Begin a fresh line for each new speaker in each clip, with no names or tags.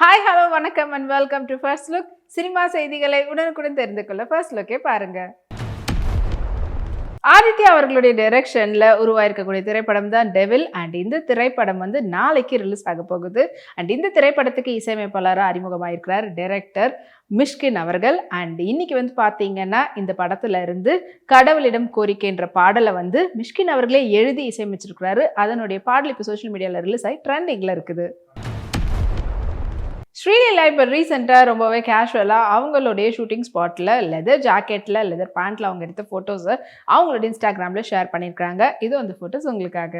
Hi hello வணக்கம் and welcome to first look cinema செய்திகளை உடனுக்குடன் தெரிந்து கொள்ள ஃபர்ஸ்ட் லுக்கே பாருங்க. ஆதித்யா அவர்களுடைய டைரக்ஷனில் உருவாயிருக்கக்கூடிய திரைப்படம் தான் டெவில் அண்ட் இந்த திரைப்படம் வந்து நாளைக்கு ரிலீஸ் ஆக போகுது. அண்ட் இந்த திரைப்படத்துக்கு இசையமைப்பாளராக அறிமுகமாயிருக்கிறார் டைரக்டர் மிஷ்கின் அவர்கள். அண்ட் இன்னைக்கு வந்து பார்த்தீங்கன்னா இந்த படத்துல இருந்து கடவுளிடம் கோரிக்கைன்ற பாடலை வந்து மிஷ்கின் அவர்களே எழுதி இசையமைச்சிருக்கிறாரு. அதனுடைய பாடல் இப்போ சோஷியல் மீடியாவில் ரிலீஸ் ஆகி ட்ரெண்டிங்கில் இருக்குது. ஸ்ரீலீலா இப்போ ரீசெண்டாக ரொம்பவே கேஷுவலாக அவங்களுடைய ஷூட்டிங் ஸ்பாட்டில் லெதர் ஜாக்கெட்டில் லெதர் பேண்ட்டில் அவங்க எடுத்த ஃபோட்டோஸை அவங்களோட இன்ஸ்டாகிராமில் ஷேர் பண்ணியிருக்காங்க இது அந்த ஃபோட்டோஸ் உங்களுக்காக.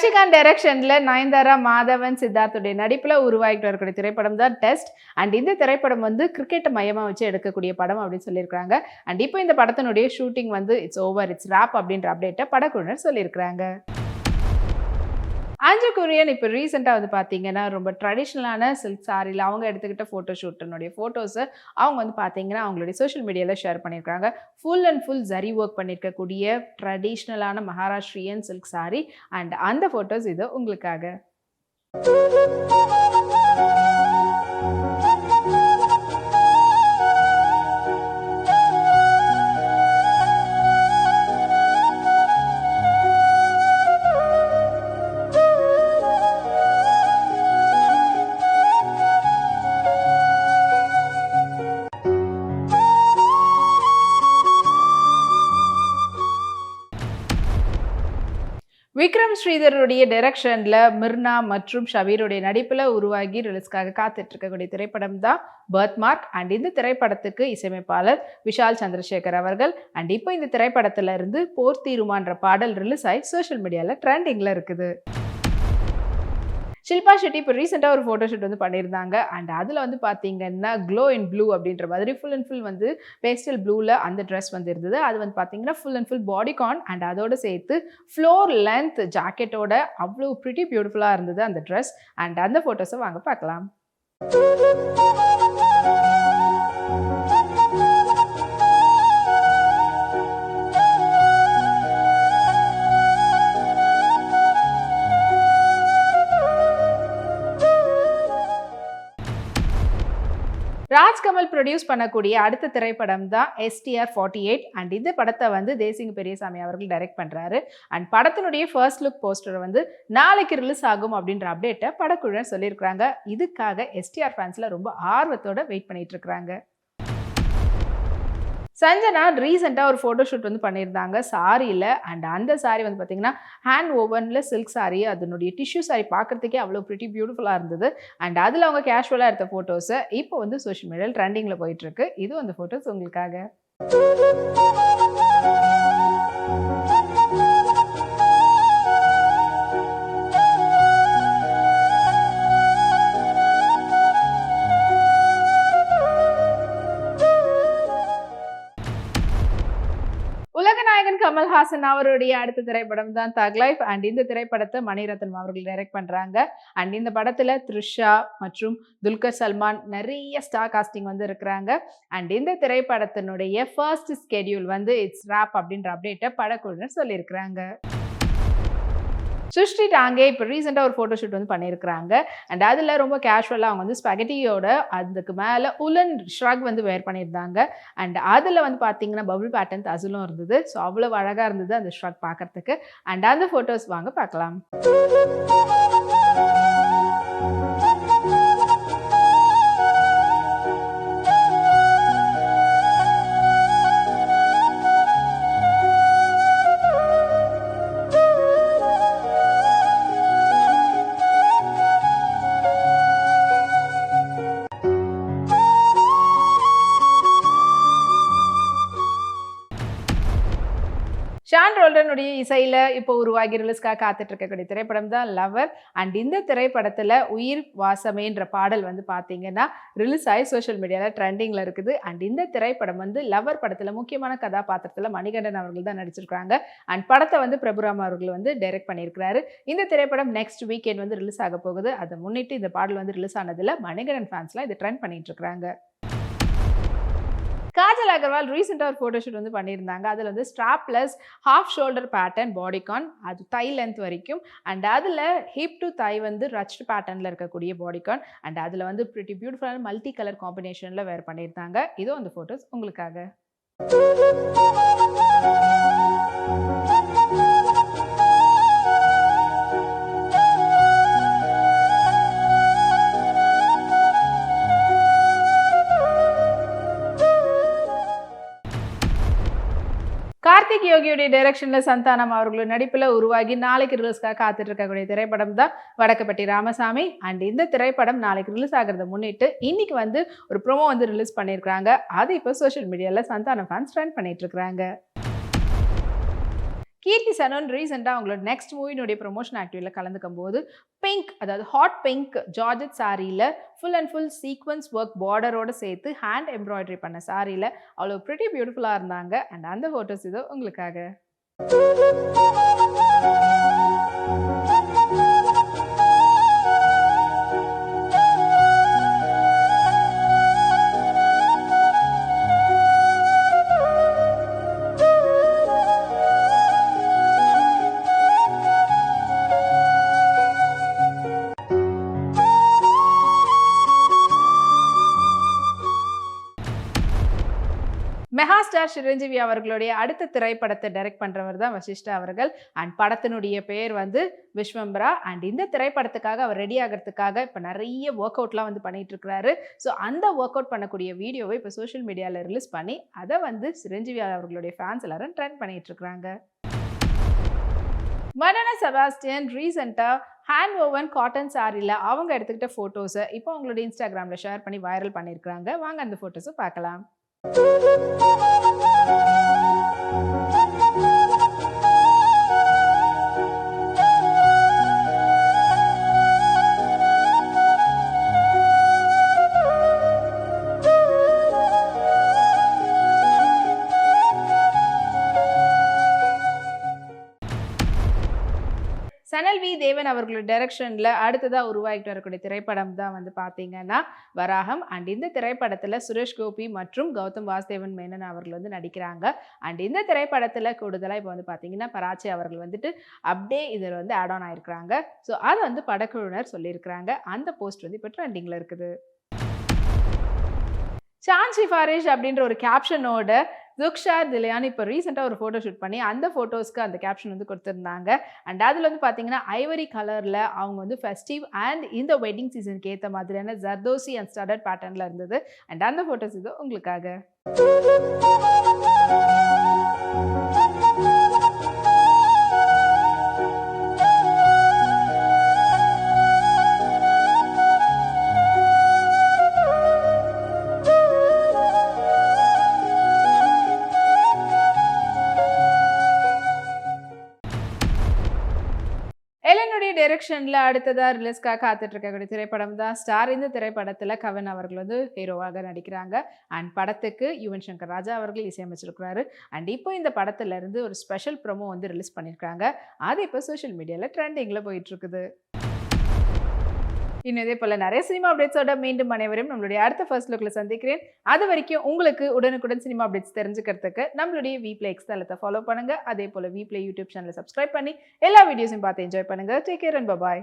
சசிகாந்த் டைரக்ஷனில் நயன்தாரா மாதவன் சித்தார்த்துடைய நடிப்பில் உருவாகிட்டு வரக்கூடிய திரைப்படம் தான் டெஸ்ட் அண்ட் இந்த திரைப்படம் வந்து கிரிக்கெட்டை மையமா வச்சு எடுக்கக்கூடிய படம் அப்படின்னு சொல்லியிருக்காங்க அண்ட் இப்போ இந்த படத்தினுடைய ஷூட்டிங் வந்து இட்ஸ் ஓவர் இட்ஸ் ராப் அப்படின்ற அப்டேட்டை படக்குழுவினர் சொல்லியிருக்கிறாங்க. அஞ்சு குரியன் இப்போ ரீசெண்டாக வந்து பார்த்தீங்கன்னா ரொம்ப ட்ரெடிஷ்னலான சில்க் சாரியில் அவங்க எடுத்துக்கிட்ட ஃபோட்டோ ஷூட்டினுடைய ஃபோட்டோஸை அவங்க வந்து பார்த்தீங்கன்னா அவங்களுடைய சோஷியல் மீடியாவில் ஷேர் பண்ணியிருக்காங்க full and full zari work பண்ணியிருக்கக்கூடிய ட்ரெடிஷ்னலான மகாராஷ்டிரியன் சில்க் சாரி அண்ட் அந்த ஃபோட்டோஸ் இது உங்களுக்காக. விக்ரம் ஸ்ரீதருடைய டைரக்ஷனில் மிர்னா மற்றும் ஷபீருடைய நடிப்பில் உருவாகி ரிலீஸ்க்காக காத்துட்டு இருக்கக்கூடிய திரைப்படம் தான் பர்த் மார்க் அண்ட் இந்த திரைப்படத்துக்கு இசையமைப்பாளர் விஷால் சந்திரசேகர் அவர்கள். அண்ட் இப்போ இந்த திரைப்படத்துல இருந்து போர் தீருமான்ற பாடல் ரிலீஸ் ஆகி சோஷியல் மீடியாவில் ட்ரெண்டிங்கில் இருக்குது. ஷில்பா ஷெட்டி இப்போ ரீசெண்டாக ஒரு ஃபோட்டோ ஷூட் வந்து பண்ணியிருந்தாங்க. அண்ட் அதில் வந்து பார்த்தீங்கன்னா க்ளோ இன் ப்ளூ அப்படின்ற மாதிரி ஃபுல் அண்ட் ஃபுல் வந்து பேஸ்டல் ப்ளூவில் அந்த ட்ரெஸ் வந்து இருந்தது அது வந்து பார்த்தீங்கன்னா full and full bodycon and அதோடு சேர்த்து ஃப்ளோர் லென்த் ஜாக்கெட்டோட அவ்வளோ ப்ரிட்டி பியூட்டிஃபுல்லாக இருந்தது அந்த ட்ரெஸ் அண்ட் அந்த ஃபோட்டோஸை வாங்க பார்க்கலாம். ராஜ்கமல் ப்ரொடியூஸ் பண்ணக்கூடிய அடுத்த திரைப்படம் தான் எஸ்டிஆர் ஃபார்ட்டி எயிட் அண்ட் இந்த படத்தை வந்து தேசிங்க பெரியசாமி அவர்கள் டைரக்ட் பண்ணுறாரு அண்ட் படத்தினுடைய ஃபர்ஸ்ட் லுக் போஸ்டர் வந்து நாளைக்கு ரிலீஸ் ஆகும் அப்படின்ற அப்டேட்டை படக்குழுன்னு சொல்லியிருக்கிறாங்க. இதுக்காக எஸ்டிஆர் ஃபேன்ஸில் ரொம்ப ஆர்வத்தோட வெயிட் பண்ணிட்டு இருக்கிறாங்க. சஞ்சனா ரீசெண்டாக ஒரு ஃபோட்டோ ஷூட் வந்து பண்ணியிருந்தாங்க. சாரியில் அண்ட் அந்த சாரி வந்து பார்த்தீங்கன்னா ஹேண்ட் ஓவனில் சில்க் சாரி அதனுடைய டிஷ்யூ சாரி பார்க்குறதுக்கே அவ்வளோ ப்ரிட்டி பியூட்டிஃபுல்லாக இருந்தது. அண்ட் அதில் அவங்க கேஷுவலாக எடுத்த ஃபோட்டோஸை இப்போ வந்து சோஷியல் மீடியாவில் ட்ரெண்டிங்கில் போயிட்டுருக்கு இது அந்த ஃபோட்டோஸ் உங்களுக்காக. கமல்ஹாசன் அவருடைய அடுத்த திரைப்படம் தான் தக் லைஃப் அண்ட் இந்த திரைப்படத்தை மணிரத்னம் அவர்கள் டைரக்ட் பண்ணுறாங்க அண்ட் இந்த படத்தில் த்ரிஷா மற்றும் துல்கர் சல்மான் நிறைய ஸ்டார் காஸ்டிங் வந்து இருக்கிறாங்க. அண்ட் இந்த திரைப்படத்தினுடைய ஃபர்ஸ்ட் ஸ்கெடியூல் வந்து இட்ஸ் ராப் அப்படின்ற அப்டேட்டை படக்குழுவினர் சொல்லியிருக்கிறாங்க. சுஷ்டி டாங்கே இப்போ ரீசெண்டாக ஒரு ஃபோட்டோ ஷூட் வந்து பண்ணியிருக்கிறாங்க அண்ட் அதில் ரொம்ப கேஷுவலாக அவங்க வந்து ஸ்பெகட்டியோட அதுக்கு மேலே உலன் ஷ்ரக் வந்து வேர் பண்ணியிருந்தாங்க. அண்ட் அதில் வந்து பார்த்தீங்கன்னா பபுள் பேட்டர்ன் தசிலும் இருந்தது. ஸோ அவ்வளோ அழகாக இருந்தது அந்த ஷ்ரக் பார்க்கறதுக்கு அண்ட் அந்த ஃபோட்டோஸ் வாங்க பார்க்கலாம் இசையில் இப்போ உருவாகி ரிலீஸ்க்காக காத்துட்டு இருக்கக்கூடிய திரைப்படம் தான் லவர் அண்ட் இந்த திரைப்படத்தில் உயிர் வாசமேன்ற பாடல் வந்து பார்த்தீங்கன்னா ரிலீஸ் ஆகி சோஷியல் மீடியாவில் ட்ரெண்டிங்கில் இருக்குது. அண்ட் இந்த திரைப்படம் வந்து லவர் படத்தில் முக்கியமான கதாபாத்திரத்தில் மணிகண்டன் அவர்கள் தான் நடிச்சிருக்கிறாங்க. அண்ட் படத்தை வந்து பிரபுராம் அவர்கள் வந்து டைரக்ட் பண்ணியிருக்கிறாரு. இந்த திரைப்படம் நெக்ஸ்ட் வீக்கெண்ட் வந்து ரிலீஸ் ஆக போகுது. அதை முன்னிட்டு இந்த பாடல் வந்து ரிலீஸ் ஆனதில் மணிகண்டன் ஃபேன்ஸ்லாம் இது ட்ரெண்ட் பண்ணிட்டு இருக்கிறாங்க. காஜல் அகர்வால் ரீசெண்டாக ஒரு ஃபோட்டோஷூட் வந்து பண்ணியிருந்தாங்க. அதில் வந்து strapless half shoulder pattern bodycon அது தை லென்த் வரைக்கும். அண்ட் அதில் ஹிப் டு தை வந்து ரச்ட் பேட்டர்னில் இருக்கக்கூடிய பாடிகான் அண்ட் அதில் வந்து ப்ரிட்டி பியூட்டிஃபுல்லான மல்டி கலர் காம்பினேஷனில் வேர் பண்ணியிருந்தாங்க. இதோ அந்த ஃபோட்டோஸ் உங்களுக்காக. கார்த்திக் யோகியுடைய டைரக்ஷனில் சந்தானம் அவர்கள் நடிப்பில் உருவாகி நாளைக்கு ரிலீஸ்க்காக காத்துட்டு இருக்கக்கூடிய திரைப்படம் தான் வடக்கப்பட்டி ராமசாமி. அண்ட் இந்த திரைப்படம் நாளைக்கு ரிலீஸ் ஆகிறத முன்னிட்டு இன்னைக்கு வந்து ஒரு ப்ரோமோ வந்து ரிலீஸ் பண்ணியிருக்காங்க அது இப்போ சோஷியல் மீடியாவில் சந்தானம் ஃபேன்ஸ் ட்ரெண்ட் பண்ணிட்டு இருக்கிறாங்க. கீர்த்தி சனன் ரீசெண்டாக அவங்களோட நெக்ஸ்ட் மூவினுடைய ப்ரொமோஷன் ஆக்டிவில் கலந்துக்கும் போது பிங்க் அதாவது ஹாட் பிங்க் ஜார்ஜட் சாரியில் full and full sequins work பார்டரோடு சேர்த்து ஹேண்ட் எம்ப்ராய்டரி பண்ண சாரியில் அவ்வளோ ப்ரிட்டி பியூட்டிஃபுல்லாக இருந்தாங்க. அண்ட் அந்த ஃபோட்டோஸ் இதோ உங்களுக்காக. மெகா ஸ்டார் சிரஞ்சீவி அவர்களுடைய அடுத்த திரைப்படத்தை டைரக்ட் பண்ணுறவர் தான் வசிஷ்டா அவர்கள். அண்ட் படத்தினுடைய பேர் வந்து விஸ்வம்பரா. அண்ட் இந்த திரைப்படத்துக்காக அவர் ரெடி ஆகிறதுக்காக இப்போ நிறைய ஒர்க் அவுட்லாம் வந்து பண்ணிட்டு இருக்கிறாரு. ஸோ அந்த ஒர்க் அவுட் பண்ணக்கூடிய வீடியோவை இப்போ சோஷியல் மீடியாவில் ரிலீஸ் பண்ணி அதை வந்து சிரஞ்சீவி அவர்களுடைய ஃபேன்ஸ் எல்லாரும் ட்ரெண்ட் பண்ணிகிட்டு இருக்கிறாங்க. மடன செபாஸ்டியன் ரீசெண்டாக ஹேண்ட் ஓவன் காட்டன் சாரியில் அவங்க எடுத்துக்கிட்ட ஃபோட்டோஸை இப்போ அவங்களோட இன்ஸ்டாகிராமில் ஷேர் பண்ணி வைரல் பண்ணியிருக்கிறாங்க வாங்க அந்த ஃபோட்டோஸை பார்க்கலாம். Música சனல் வி தேவன் அவர்களோட டைரக்ஷனில் அடுத்ததாக உருவாகிட்டு வரக்கூடிய திரைப்படம் தான் வந்து பார்த்தீங்கன்னா வராகம். அண்ட் இந்த திரைப்படத்தில் சுரேஷ் கோபி மற்றும் கௌதம் வாசுதேவன் மேனன் அவர்கள் வந்து நடிக்கிறாங்க. அண்ட் இந்த திரைப்படத்தில் கூடுதலாக இப்போ வந்து பார்த்தீங்கன்னா பராச்சி அவர்கள் வந்துட்டு அப்படியே இதில் வந்து ஆட் ஆன் ஆயிருக்கிறாங்க. ஸோ அதை வந்து படக்குழுவினர் சொல்லியிருக்கிறாங்க. அந்த போஸ்ட் வந்து இப்போ ட்ரெண்டிங்கில் இருக்குது. சான்சி ஃபாரிஷ் அப்படின்ற ஒரு கேப்ஷனோட துக்ஷார் திலையான் இப்போ ரீசெண்டாக ஒரு ஃபோட்டோ ஷூட் பண்ணி அந்த ஃபோட்டோஸ்க்கு அந்த கேப்ஷன் வந்து கொடுத்துருந்தாங்க. அண்ட் அதில் வந்து பார்த்தீங்கன்னா ஐவரி கலரில் அவங்க வந்து ஃபெஸ்டிவ் அண்ட் இந்த வெட்டிங் சீசனுக்கு ஏற்ற மாதிரியான ஜர்தோசி அண்ட் ஸ்டடட் பேட்டர்னில் இருந்தது. அண்ட் அந்த ஃபோட்டோஸ் இது உங்களுக்காக. டைரக்ஷனில் அடுத்ததாக ரிலீஸ்க்காக காத்துட்டு இருக்கக்கூடிய திரைப்படம் தான். ஸ்டார் இந்த திரைப்படத்தில் கவன் அவர்கள் வந்து ஹீரோவாக நடிக்கிறாங்க. அண்ட் படத்துக்கு யுவன் சங்கர் ராஜா அவர்கள் இசையமைச்சிருக்கிறாரு. அண்ட் இப்போ இந்த படத்துல இருந்து ஒரு ஸ்பெஷல் ப்ரொமோ வந்து ரிலீஸ் பண்ணியிருக்காங்க அது இப்போ சோஷியல் மீடியாவில் ட்ரெண்டிங்கில் போயிட்டு இருக்குது இன்னும் இதே போல் நிறைய சினிமா அப்டேட்ஸோட மீண்டும் அனைவரும் நம்மளுடைய அடுத்த ஃபர்ஸ்ட் லுக்கில் சந்திக்கிறேன். அது வரைக்கும் உங்களுக்கு உடனுக்குடன் சினிமா அப்டேட்ஸ் தெரிஞ்சுக்கிறதுக்கு நம்மளுடைய வீப்ளே எக்ஸ் தளத்தை ஃபாலோ பண்ணுங்க. அதே போல் வீப்ளே யூடியூப் சேனலை சப்ஸ்கிரைப் பண்ணி எல்லா வீடியோஸையும் பார்த்து என்ஜாய் பண்ணுங்கள் டேக் கேர் அண்ட் பபாய்